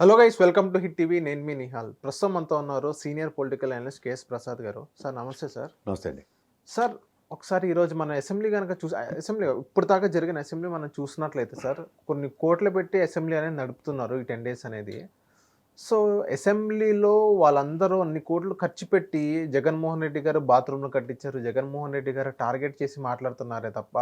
Hello guys welcome to hit TV నేను మీ నిహాల్. ప్రస్తుతం మనతో ఉన్నారు senior political analyst K S Prasad garu. Sir నమస్తే సార్ నమస్తే అండి. సార్ ఒకసారి ఈరోజు మన అసెంబ్లీ కనుక చూసి అసెంబ్లీ ఇప్పుడు దాకా జరిగిన అసెంబ్లీ మనం చూసినట్లయితే సార్ కొన్ని కోట్లు పెట్టి అసెంబ్లీ అనేది నడుపుతున్నారు ఈ టెన్ డేస్ అనేది. సో అసెంబ్లీలో వాళ్ళందరూ అన్ని కోట్లు ఖర్చు పెట్టి జగన్మోహన్ రెడ్డి గారు బాత్రూమ్లు కట్టించారు. జగన్మోహన్ రెడ్డి గారు టార్గెట్ చేసి మాట్లాడుతున్నారే తప్ప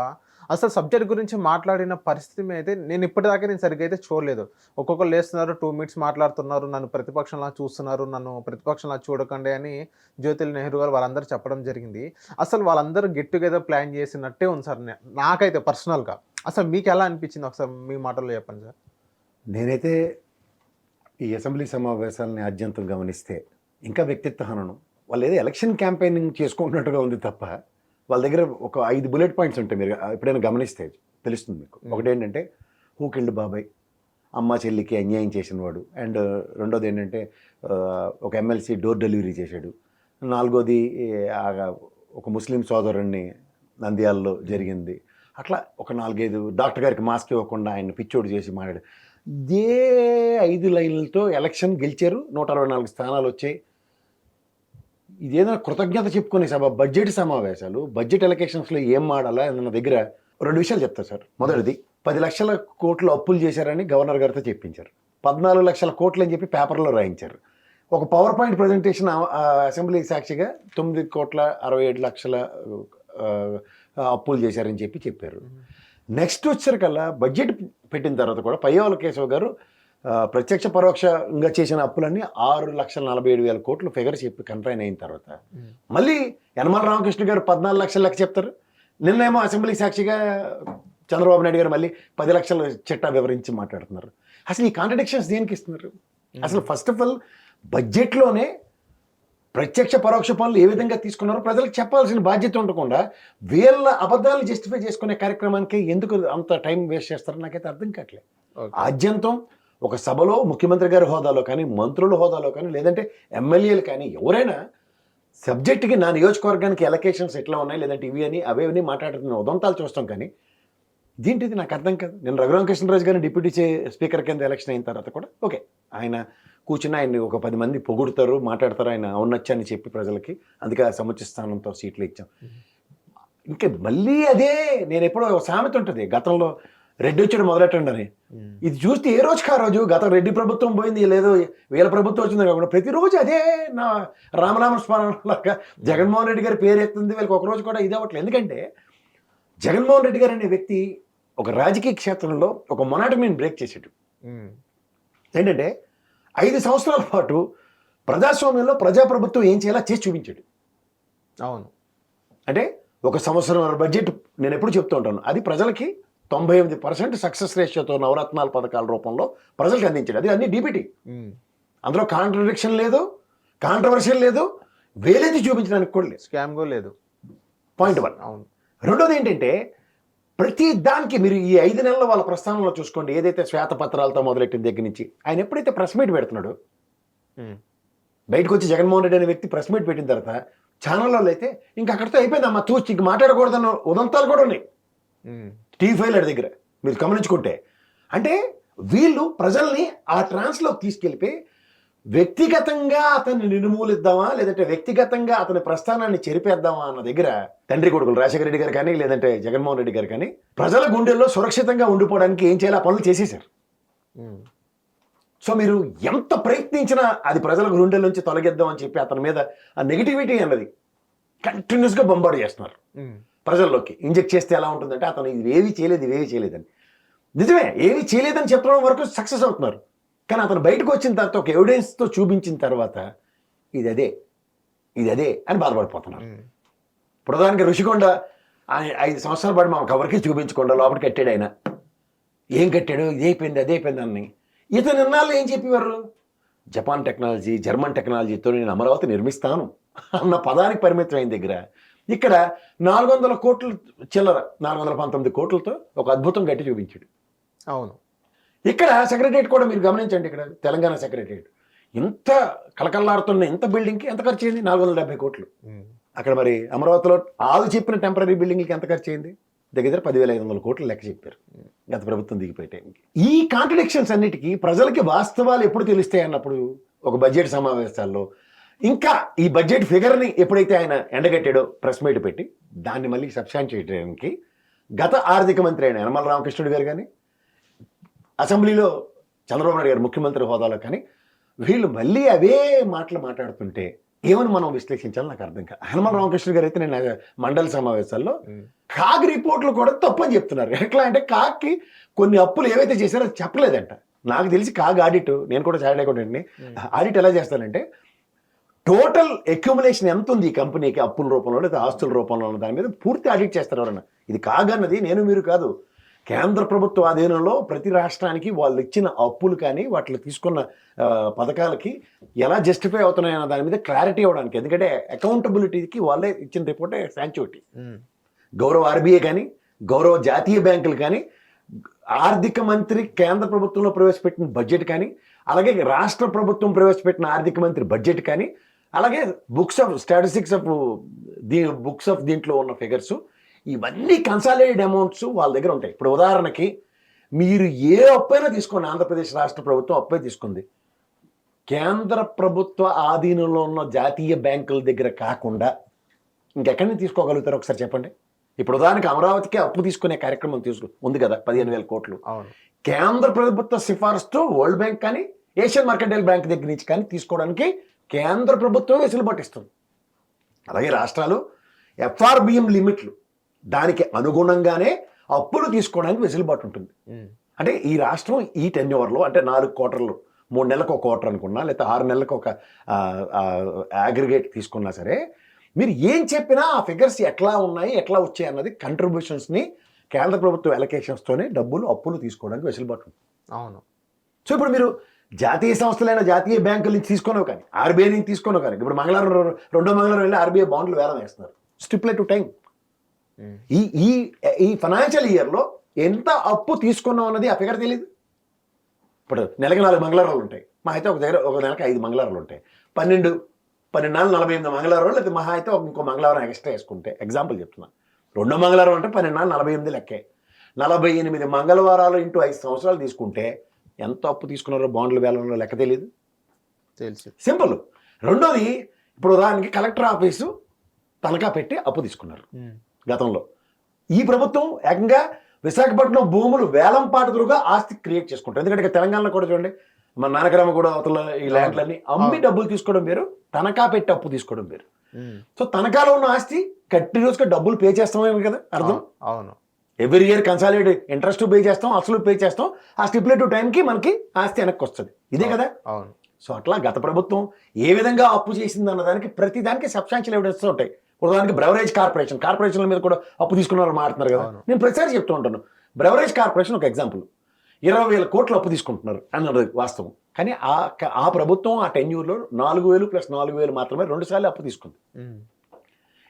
అసలు సబ్జెక్ట్ గురించి మాట్లాడిన పరిస్థితి అయితే నేను ఇప్పటిదాకా నేను సరిగ్గా అయితే చూడలేదు. ఒక్కొక్కరు లేస్తున్నారు టూ మినిట్స్ మాట్లాడుతున్నారు నన్ను ప్రతిపక్షంలా చూస్తున్నారు నన్ను ప్రతిపక్షంలా చూడకండి అని జ్యోతిల్ నెహ్రూ గారు వాళ్ళందరూ చెప్పడం జరిగింది. అసలు వాళ్ళందరూ గెట్ టుగెదర్ ప్లాన్ చేసినట్టే ఉంది సార్ నాకైతే పర్సనల్గా అసలు మీకు ఎలా అనిపించింది ఒకసారి మీ మాటల్లో చెప్పండి సార్? నేనైతే ఈ అసెంబ్లీ సమావేశాలని ఆద్యంతం గమనిస్తే ఇంకా వ్యక్తిత్వ హననం. వాళ్ళు ఏదో ఎలక్షన్ క్యాంపెయినింగ్ చేసుకుంటున్నట్టుగా ఉంది తప్ప వాళ్ళ దగ్గర ఒక ఐదు బుల్లెట్ పాయింట్స్ ఉంటాయి మీరు ఎప్పుడైనా గమనిస్తే తెలుస్తుంది మీకు. ఒకటి ఏంటంటే హూ కిల్డ్ బాబాయ్? అమ్మ చెల్లికి అన్యాయం చేసిన వాడు అండ్ రెండోది ఏంటంటే ఒక ఎమ్మెల్సీ డోర్ డెలివరీ చేశాడు. నాలుగోది ఒక ముస్లిం సోదరుణ్ణి నంద్యాలలో జరిగింది. అట్లా ఒక నాలుగైదు డాక్టర్ గారికి మాస్క్ ఇవ్వకుండా ఆయన పిచ్చోడు చేసి మాట్లాడు ఇదే ఐదు లైన్లతో ఎలక్షన్ గెలిచారు. నూట అరవై నాలుగు స్థానాలు వచ్చాయి. ఇదేదో కృతజ్ఞత చెప్పుకునే సభ బడ్జెట్ సమావేశాలు బడ్జెట్ ఎలక్షన్స్లో ఏం ఆడాలా అని నా దగ్గర రెండు విషయాలు చెప్తా సార్. మొదటిది పది లక్షల కోట్లు అప్పులు చేశారని గవర్నర్ గారితో చెప్పించారు. పద్నాలుగు లక్షల కోట్లు అని చెప్పి పేపర్లో రాయించారు. ఒక పవర్ పాయింట్ ప్రజెంటేషన్ అసెంబ్లీ సాక్షిగా తొమ్మిది కోట్ల అరవై ఏడు లక్షల అప్పులు చేశారని చెప్పి చెప్పారు. నెక్స్ట్ వచ్చేసరికల్లా బడ్జెట్ పెట్టిన తర్వాత కూడా పయ్యవల కేశవ్ గారు ప్రత్యక్ష పరోక్షంగా చేసిన అప్పులన్నీ ఆరు లక్షల నలభై ఏడు వేల కోట్లు ఫిగర్ చెప్పి కన్ఫైన్ అయిన తర్వాత. మళ్ళీ యనమల రామకృష్ణ గారు పద్నాలుగు లక్షల లెక్క చెప్తారు. నిన్నేమో అసెంబ్లీ సాక్షిగా చంద్రబాబు నాయుడు గారు మళ్ళీ పది లక్షల చిట్టా వివరించి మాట్లాడుతున్నారు. అసలు ఈ కాంట్రడిక్షన్స్ దేనికి ఇస్తున్నారు? అసలు ఫస్ట్ ఆఫ్ ఆల్ బడ్జెట్లోనే ప్రత్యక్ష పరోక్ష పనులు ఏ విధంగా తీసుకున్నారో ప్రజలకు చెప్పాల్సిన బాధ్యత ఉండకుండా వీళ్ళ అబద్ధాలు జస్టిఫై చేసుకునే కార్యక్రమానికి ఎందుకు అంత టైం వేస్ట్ చేస్తారో నాకైతే అర్థం కావట్లేదు. ఆద్యంతం ఒక సభలో ముఖ్యమంత్రి గారి హోదాలో కానీ మంత్రుల హోదాలో కానీ లేదంటే ఎమ్మెల్యేలు కానీ ఎవరైనా సబ్జెక్ట్కి నా నియోజకవర్గానికి ఎలకేషన్స్ ఎట్లా ఉన్నాయి లేదంటే ఇవి అని అవే అని మాట్లాడుతున్న ఉదంతాలు చూస్తాం కానీ దీంటిది నాకు అర్థం కాదు నేను రఘురామకృష్ణరాజు గారిని డిప్యూటీ చే స్పీకర్ కింద ఎలక్షన్ అయిన తర్వాత కూడా ఓకే ఆయన కూర్చుని ఆయన్ని ఒక పది మంది పొగుడుతారు మాట్లాడతారు ఆయన అవునొచ్చు అని చెప్పి ప్రజలకి అందుకే ఆ సముచిత స్థానంతో సీట్లు ఇచ్చాం. ఇంకా మళ్ళీ అదే నేను ఎప్పుడో సామెత ఉంటుంది గతంలో రెడ్డి వచ్చాడు మొదలెట్టండి అని. ఇది చూస్తే ఏ రోజుకి ఆ రోజు? గత రెడ్డి ప్రభుత్వం పోయింది లేదో వీళ్ళ ప్రభుత్వం వచ్చింది కాకుండా ప్రతిరోజు అదే నా రామనామ స్మరణలాగా జగన్మోహన్ రెడ్డి గారి పేరు ఎత్తుంది వీళ్ళకి ఒక రోజు కూడా ఇది అవ్వట్లేదు. ఎందుకంటే జగన్మోహన్ రెడ్డి గారు అనే వ్యక్తి ఒక రాజకీయ క్షేత్రంలో ఒక మొనాటమీని బ్రేక్ చేసాడు. ఏంటంటే ఐదు సంవత్సరాల పాటు ప్రజాస్వామ్యంలో ప్రజాప్రభుత్వం ఏం చేయాలో చేసి చూపించాడు. అవును. అంటే ఒక సంవత్సరం బడ్జెట్ నేను ఎప్పుడు చెప్తూ ఉంటాను. అది ప్రజలకి తొంభై ఎనిమిది పర్సెంట్ సక్సెస్ రేషియోతో నవరత్నాల పథకాల రూపంలో ప్రజలకు అందించాడు. అది అన్ని డీపీటీ. అందులో కాంట్రడిక్షన్ లేదు కాంట్రవర్షియల్ లేదు వేలేది చూపించడానికి కూడా లేదు. స్కామ్ కూడా లేదు. Point one. అవును. రెండోది ఏంటంటే ప్రతి దానికి మీరు ఈ ఐదు నెలల వాళ్ళ ప్రస్థానంలో చూసుకోండి ఏదైతే శ్వేతపత్రాలతో మొదలెట్టిన దగ్గర నుంచి ఆయన ఎప్పుడైతే ప్రెస్ మీట్ పెడుతున్నాడో. బయటకు వచ్చి జగన్మోహన్ రెడ్డి అనే వ్యక్తి ప్రెస్ మీట్ పెట్టిన తర్వాత ఛానల్లో అయితే ఇంకా అక్కడితో అయిపోయింది అమ్మ తూచి ఇంక మాట్లాడకూడదన్న ఉదంతాలు కూడా ఉన్నాయి. టీవీ ఫైవ్ దగ్గర మీరు గమనించుకుంటే అంటే వీళ్ళు ప్రజల్ని ఆ ట్రాన్స్లోకి తీసుకెళ్ళిపోయి వ్యక్తిగతంగా అతన్ని నిర్మూలిద్దామా లేదంటే వ్యక్తిగతంగా అతని ప్రస్థానాన్ని చెరిపేద్దామా అన్న దగ్గర తండ్రి కొడుకులు రాజశేఖర రెడ్డి గారు కానీ లేదంటే జగన్మోహన్ రెడ్డి గారు కానీ ప్రజల గుండెల్లో సురక్షితంగా ఉండిపోవడానికి ఏం చేయాలి? ఆ పనులు చేసేశారు. ఉమ్. సో మీరు ఎంత ప్రయత్నించినా అది ప్రజల గుండెల నుంచి తొలగిద్దామని చెప్పి అతని మీద ఆ నెగిటివిటీ అన్నది కంటిన్యూస్గా బొంబాడు చేస్తున్నారు. ప్రజల్లోకి ఇంజెక్ట్ చేస్తే ఎలా ఉంటుందంటే అతను ఇది ఏవి చేయలేదు ఇవేవి చేయలేదని. నిజమే ఏవి చేయలేదని చెప్పడం వరకు సక్సెస్ అవుతున్నారు. కానీ అతను బయటకు వచ్చిన తర్వాత ఒక ఎవిడెన్స్తో చూపించిన తర్వాత ఇది అదే ఇది అదే అని బాధపడిపోతున్నారు. ప్రధానికి ఋషికొండ ఆయన ఐదు సంవత్సరాల పాటు మాకు ఎవరికి చూపించకుండా లోపల కట్టాడు ఆయన. ఏం కట్టాడు? ఇది అయిపోయింది అదే అయిపోయింది అని ఇతను ఇన్నాళ్ళు ఏం చెప్పేవారు? జపాన్ టెక్నాలజీ జర్మన్ టెక్నాలజీతో నేను అమరావతి నిర్మిస్తాను అన్న పదానికి పరిమితం అయిన దగ్గర ఇక్కడ నాలుగు వందల కోట్లు చిల్లర నాలుగు వందల పంతొమ్మిది కోట్లతో ఒక అద్భుతం కట్టి చూపించాడు. అవును. ఇక్కడ సెక్రటరియట్ కూడా మీరు గమనించండి ఇక్కడ తెలంగాణ సెక్రటరియట్ ఇంత కలకల్లాడుతున్న ఇంత బిల్డింగ్కి ఎంత ఖర్చు అయింది? నాలుగు వందల డెబ్బై కోట్లు. అక్కడ మరి అమరావతిలో ఆలు చెప్పిన టెంపరీ బిల్డింగ్కి ఎంత ఖర్చు అయింది? దగ్గర పదివేల ఐదు వందల కోట్లు లెక్క చెప్పారు. గత ప్రభుత్వం దిగిపోయే టైంకి ఈ కాంట్రడిక్షన్స్ అన్నిటికీ ప్రజలకి వాస్తవాలు ఎప్పుడు తెలుస్తాయి అన్నప్పుడు ఒక బడ్జెట్ సమావేశాల్లో ఇంకా ఈ బడ్జెట్ ఫిగర్ని ఎప్పుడైతే ఆయన ఎండగట్టాడో ప్రెస్ మీట్ పెట్టి దాన్ని మళ్ళీ సబ్స్టాండ్ చేయడానికి గత ఆర్థిక మంత్రి అయిన యనమల రామకృష్ణుడు గారు కానీ అసెంబ్లీలో చంద్రబాబు నాయుడు గారు ముఖ్యమంత్రి హోదాలో కానీ వీళ్ళు మళ్ళీ అవే మాటలు మాట్లాడుతుంటే ఏమని మనం విశ్లేషించాలో నాకు అర్థం కాదు. హనుమాన్ రామకృష్ణ గారు అయితే నేను మండలి సమావేశాల్లో కాగ్ రిపోర్ట్లు కూడా తప్పని చెప్తున్నారు. ఎట్లా అంటే కాగ్కి కొన్ని అప్పులు ఏవైతే చేశారో అది చెప్పలేదంట. నాకు తెలిసి కాగ్ ఆడిట్ నేను కూడా చార్ట్ అకౌంటెంట్ని ఆడిట్ ఎలా చేస్తానంటే టోటల్ అక్యుములేషన్ ఎంత ఉంది ఈ కంపెనీకి అప్పుల రూపంలో లేదా ఆస్తుల రూపంలో దాని మీద పూర్తి ఆడిట్ చేస్తారు ఎవరన్నా ఇది కాగన్నది నేను మీరు కాదు. కేంద్ర ప్రభుత్వ ఆధీనంలో ప్రతి రాష్ట్రానికి వాళ్ళు ఇచ్చిన అప్పులు కానీ వాటిలో తీసుకున్న పథకాలకి ఎలా జస్టిఫై అవుతున్నాయన్న దాని మీద క్లారిటీ ఇవ్వడానికి. ఎందుకంటే అకౌంటబిలిటీకి వాళ్ళే ఇచ్చిన రిపోర్టే శాంచుటీ గౌరవ ఆర్బీఐ కానీ గౌరవ జాతీయ బ్యాంకులు కానీ ఆర్థిక మంత్రి కేంద్ర ప్రభుత్వంలో ప్రవేశపెట్టిన బడ్జెట్ కానీ అలాగే రాష్ట్ర ప్రభుత్వం ప్రవేశపెట్టిన ఆర్థిక మంత్రి బడ్జెట్ కానీ అలాగే books of statistics of the books of దీంట్లో ఉన్న ఫిగర్స్ ఇవన్నీ కన్సాలిడేట్ అమౌంట్స్ వాళ్ళ దగ్గర ఉంటాయి. ఇప్పుడు ఉదాహరణకి మీరు ఏ అప్పైనా తీసుకోండి ఆంధ్రప్రదేశ్ రాష్ట్ర ప్రభుత్వం అప్పే తీసుకుంది. కేంద్ర ప్రభుత్వ ఆధీనంలో ఉన్న జాతీయ బ్యాంకుల దగ్గర కాకుండా ఇంకెక్కడి నుంచి తీసుకోగలుగుతారు ఒకసారి చెప్పండి? ఇప్పుడు ఉదాహరణకి అమరావతికి అప్పు తీసుకునే కార్యక్రమం తీసుకు ఉంది కదా పదిహేను వేల కోట్లు. కేంద్ర ప్రభుత్వ సిఫార్సుతో వరల్డ్ బ్యాంక్ కానీ ఏషియన్ మార్కెంటైల్ బ్యాంక్ దగ్గర నుంచి కానీ తీసుకోవడానికి కేంద్ర ప్రభుత్వం వెసులుబాటు ఇస్తుంది. అలాగే రాష్ట్రాలు ఎఫ్ఆర్బిఎం లిమిట్లు దానికి అనుగుణంగానే అప్పులు తీసుకోవడానికి వెసులుబాటు ఉంటుంది. అంటే ఈ రాష్ట్రం ఈ టెన్యూవర్లో అంటే నాలుగు క్వార్టర్లు మూడు నెలలకు ఒక క్వార్టర్ అనుకున్నా లేకపోతే ఆరు నెలలకు ఒక అగ్రిగేట్ తీసుకున్నా సరే మీరు ఏం చెప్పినా ఆ ఫిగర్స్ ఎట్లా ఉన్నాయి ఎట్లా వచ్చాయి అన్నది కంట్రిబ్యూషన్స్ని కేంద్ర ప్రభుత్వ ఎలకేషన్స్తోనే డబ్బులు అప్పులు తీసుకోవడానికి వెసులుబాటు ఉంటుంది అవును సో ఇప్పుడు మీరు జాతీయ సంస్థలైన జాతీయ బ్యాంకుల నుంచి తీసుకున్నావు కానీ ఆర్బీఐ నుంచి తీసుకున్నావు కానీ ఇప్పుడు మంగళవారం రెండో మంగళవారం వెళ్ళి ఆర్బీఐ బాండ్లు వేలం వేస్తున్నారు స్టిప్లెట్ టు టైం. ఈ ఈ ఈ ఫైనాన్షియల్ ఇయర్లో ఎంత అప్పు తీసుకున్నాం అన్నది ఆ ఫిగర్ తెలియదు ఇప్పుడు నెలకి నాలుగు మంగళవారాలు ఉంటాయి. మా అయితే ఒక దగ్గర ఒక నెలకి ఐదు మంగళవారాలు ఉంటాయి. పన్నెండు పన్నెండు నాలుగు నలభై ఎనిమిది మంగళవారం లేదా మహా అయితే ఇంకో మంగళవారం ఎక్స్ట్రా వేసుకుంటే ఎగ్జాంపుల్ చెప్తున్నా. రెండో మంగళవారం అంటే పన్నెండు నాలుగు నలభై ఎనిమిది లెక్కే. నలభై ఎనిమిది మంగళవారాలు ఇంటూ ఐదు సంవత్సరాలు తీసుకుంటే ఎంత అప్పు తీసుకున్నారో బాండ్ల వేలంలో లెక్క తెలియదు తెలుసు. సింపుల్. రెండోది ఇప్పుడు ఉదాహరణకి కలెక్టర్ ఆఫీసు తనఖా పెట్టి అప్పు తీసుకున్నారు. గతంలో. ఈ ప్రభుత్వం ఏకంగా విశాఖపట్నం భూములు వేలం పాటదురుగా ఆస్తి క్రియేట్ చేసుకుంటారు ఎందుకంటే తెలంగాణలో కూడా చూడండి మన నానకరామ కూడా అవతల ఈ ల్యాండ్లన్నీ అమ్మి. డబ్బులు తీసుకోవడం వేరు తనఖా పెట్టి అప్పు తీసుకోవడం వేరు. సో తనఖాలో ఉన్న ఆస్తి కంటిన్యూస్గా డబ్బులు పే చేస్తామేమి కదా అర్థం? అవును. అవును. Every year consolidate interest pay చేస్తాం అసలు పే చేస్తాం ఆ స్టిపులేటివ్ టైంకి మనకి ఆస్తి వెనక్కి వస్తుంది. ఇదే కదా? అవును. సో అట్లా గత ప్రభుత్వం ఏ విధంగా అప్పు చేసింది అన్న దానికి ప్రతి దానికి సబ్స్టాన్షియల్ ఎవిడెన్స్ ఉంటాయి. ఉదాహరణకి బ్రెవరేజ్ కార్పొరేషన్ కార్పొరేషన్ల మీద కూడా అప్పు తీసుకున్నారు మాట్లాడుతున్నారు కదా. నేను ప్రతిసారి చెప్తూ ఉంటాను. బ్రెవరేజ్ కార్పొరేషన్ ఒక ఎగ్జాంపుల్ ఇరవై వేల కోట్లు అప్పు తీసుకుంటున్నారు అన్నది వాస్తవం. కానీ ఆ ఆ ప్రభుత్వం ఆ టెన్యూర్లో నాలుగు వేలు ప్లస్ నాలుగు వేలు మాత్రమే రెండు సార్లు అప్పు తీసుకుంది.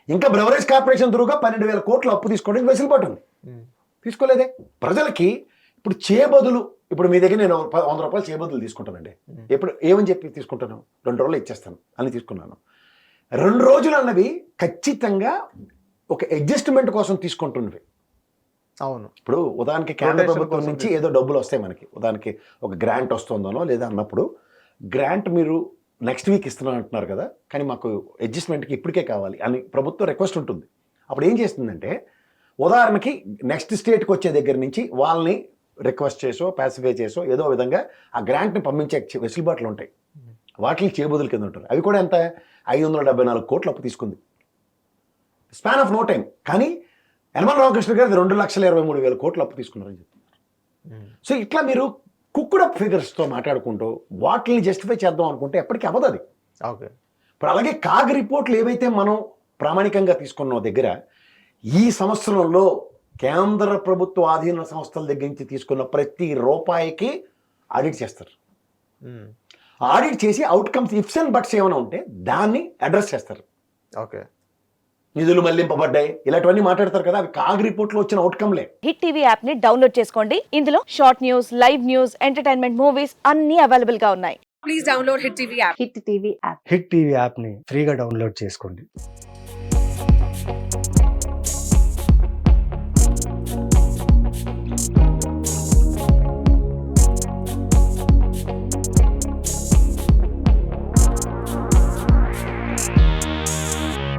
ఇంకా బ్రెవరేజ్ కార్పొరేషన్ త్రూగా పన్నెండు వేల కోట్లు అప్పు తీసుకోవడానికి వెసులుబాటు ఉంది. తీసుకోలేదే. ప్రజలకి ఇప్పుడు చేయబదులు ఇప్పుడు మీ దగ్గర నేను వంద రూపాయలు చేయబదులు తీసుకుంటానండి. ఎప్పుడు ఏమని చెప్పి తీసుకుంటాను? రెండు రోజులు ఇచ్చేస్తాను. అని తీసుకున్నాను. రెండు రోజులు అన్నవి ఖచ్చితంగా ఒక అడ్జస్ట్మెంట్ కోసం తీసుకుంటున్నవి. అవును. ఇప్పుడు ఉదాహరణకి కేంద్ర ప్రభుత్వం నుంచి ఏదో డబ్బులు వస్తాయి మనకి. ఉదాహరణకి ఒక గ్రాంట్ వస్తుందనో లేదా అన్నప్పుడు గ్రాంట్ మీరు నెక్స్ట్ వీక్ ఇస్తున్నాను అంటున్నారు కదా కానీ మాకు అడ్జస్ట్మెంట్కి ఇప్పటికే కావాలి అని ప్రభుత్వం రిక్వెస్ట్ ఉంటుంది. అప్పుడు ఏం చేస్తుందంటే ఉదాహరణకి నెక్స్ట్ స్టేట్కి వచ్చే దగ్గర నుంచి వాళ్ళని రిక్వెస్ట్ చేసో పాసిఫై చేసో ఏదో విధంగా ఆ గ్రాంట్ని పంపించే వెసులుబాట్లు ఉంటాయి. వాటిని చేబుదుల కింద ఉంటారు. అవి కూడా ఎంత? ఐదు వందల డెబ్బై నాలుగు కోట్లు అప్పు తీసుకుంది. స్పాన్ ఆఫ్ నో టైం కానీ యనమల రామకృష్ణ గారు రెండు లక్షల ఇరవై మూడు వేల కోట్లు అప్పు తీసుకున్నారని చెప్తున్నారు. సో ఇట్లా మీరు కుక్కుడ్ అప్ ఫిగర్స్తో మాట్లాడుకుంటూ వాటిని జస్టిఫై చేద్దాం అనుకుంటే ఎప్పటికీ అవ్వదు అది. ఓకే. ఇప్పుడు అలాగే కాగ్ రిపోర్ట్లు ఏవైతే మనం ప్రామాణికంగా తీసుకున్న దగ్గర ఈ సంవత్సరంలో కేంద్ర ప్రభుత్వ ఆధీన సంస్థల దగ్గర నుంచి తీసుకున్న ప్రతి రూపాయికి ఆడిట్ చేస్తారు. ఆడిట్ చేసి అవుట్కమ్స్ ఇఫ్స్ అండ్ బట్స్ ఏమైనా ఉంటే దాన్ని అడ్రస్ చేస్తారు. ఓకే. నిధులు మళ్ళింపబడ్డాయి. ఇలాంటివన్నీ మాట్లాడతారు కదా అవి కాగ్ రిపోర్ట్లో వచ్చిన అవుట్కమ్లే హిట్ టీవీ యాప్ని డౌన్లోడ్ చేసుకోండి. ఇందులో short news live news entertainment movies అన్ని అవైలబుల్గా ఉన్నాయి. Please download Hit TV app. Hit TV app hit TV యాప్ని ఫ్రీగా డౌన్లోడ్ చేసుకోండి.